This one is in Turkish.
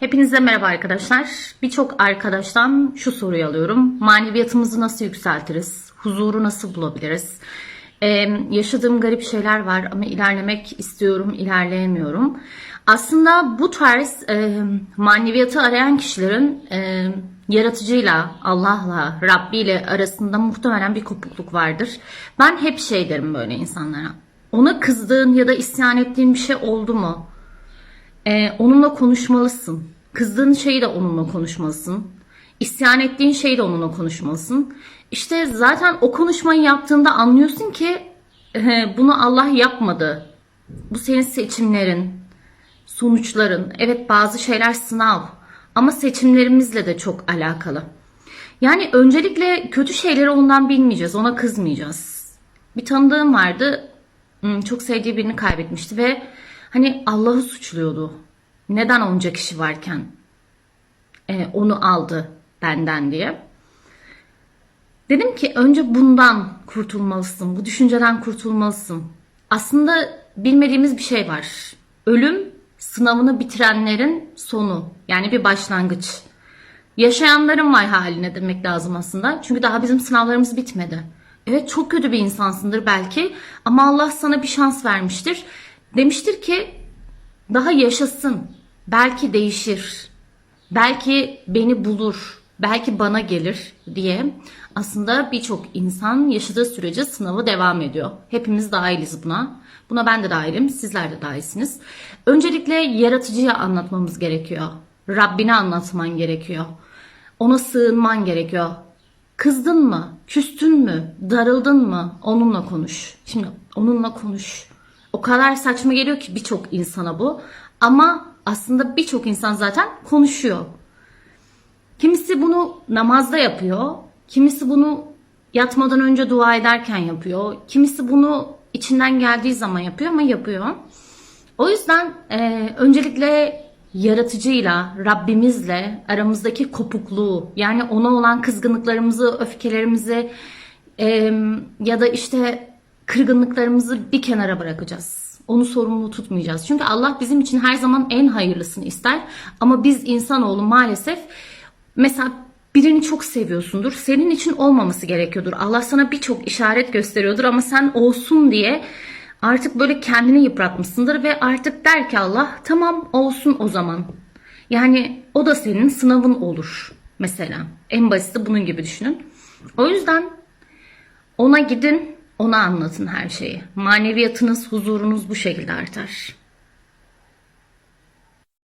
Hepinize merhaba arkadaşlar. Birçok arkadaştan şu soruyu alıyorum. Maneviyatımızı nasıl yükseltiriz? Huzuru nasıl bulabiliriz? Ee, yaşadığım garip şeyler var ama ilerlemek istiyorum, ilerleyemiyorum. Aslında bu tarz e, maneviyatı arayan kişilerin e, yaratıcıyla, Allah'la, Rabbi ile arasında muhtemelen bir kopukluk vardır. Ben hep şey derim böyle insanlara. Ona kızdığın ya da isyan ettiğin bir şey oldu mu? Ee, onunla konuşmalısın. Kızdığın şeyi de onunla konuşmalısın. İsyan ettiğin şeyi de onunla konuşmalısın. İşte zaten o konuşmayı yaptığında anlıyorsun ki e, bunu Allah yapmadı. Bu senin seçimlerin, sonuçların. Evet bazı şeyler sınav ama seçimlerimizle de çok alakalı. Yani öncelikle kötü şeyleri ondan bilmeyeceğiz, ona kızmayacağız. Bir tanıdığım vardı, hmm, çok sevdiği birini kaybetmişti ve hani Allah'ı suçluyordu. Neden onca kişi varken e, onu aldı benden diye. Dedim ki önce bundan kurtulmalısın, bu düşünceden kurtulmalısın. Aslında bilmediğimiz bir şey var. Ölüm sınavını bitirenlerin sonu. Yani bir başlangıç. Yaşayanların vay haline demek lazım aslında. Çünkü daha bizim sınavlarımız bitmedi. Evet çok kötü bir insansındır belki ama Allah sana bir şans vermiştir. Demiştir ki daha yaşasın. Belki değişir. Belki beni bulur. Belki bana gelir diye aslında birçok insan yaşadığı sürece sınavı devam ediyor. Hepimiz dahiliz buna. Buna ben de dahilim, sizler de dahilsiniz. Öncelikle yaratıcıya anlatmamız gerekiyor. Rabbine anlatman gerekiyor. Ona sığınman gerekiyor. Kızdın mı? Küstün mü? Darıldın mı? Onunla konuş. Şimdi onunla konuş. O kadar saçma geliyor ki birçok insana bu. Ama aslında birçok insan zaten konuşuyor. Kimisi bunu namazda yapıyor. Kimisi bunu yatmadan önce dua ederken yapıyor. Kimisi bunu içinden geldiği zaman yapıyor ama yapıyor. O yüzden e, öncelikle yaratıcıyla, Rabbimizle aramızdaki kopukluğu yani ona olan kızgınlıklarımızı, öfkelerimizi e, ya da işte kırgınlıklarımızı bir kenara bırakacağız. Onu sorumlu tutmayacağız. Çünkü Allah bizim için her zaman en hayırlısını ister. Ama biz insanoğlu maalesef mesela birini çok seviyorsundur. Senin için olmaması gerekiyordur. Allah sana birçok işaret gösteriyordur ama sen olsun diye artık böyle kendini yıpratmışsındır ve artık der ki Allah tamam olsun o zaman. Yani o da senin sınavın olur mesela. En basiti bunun gibi düşünün. O yüzden ona gidin, ona anlatın her şeyi. Maneviyatınız, huzurunuz bu şekilde artar.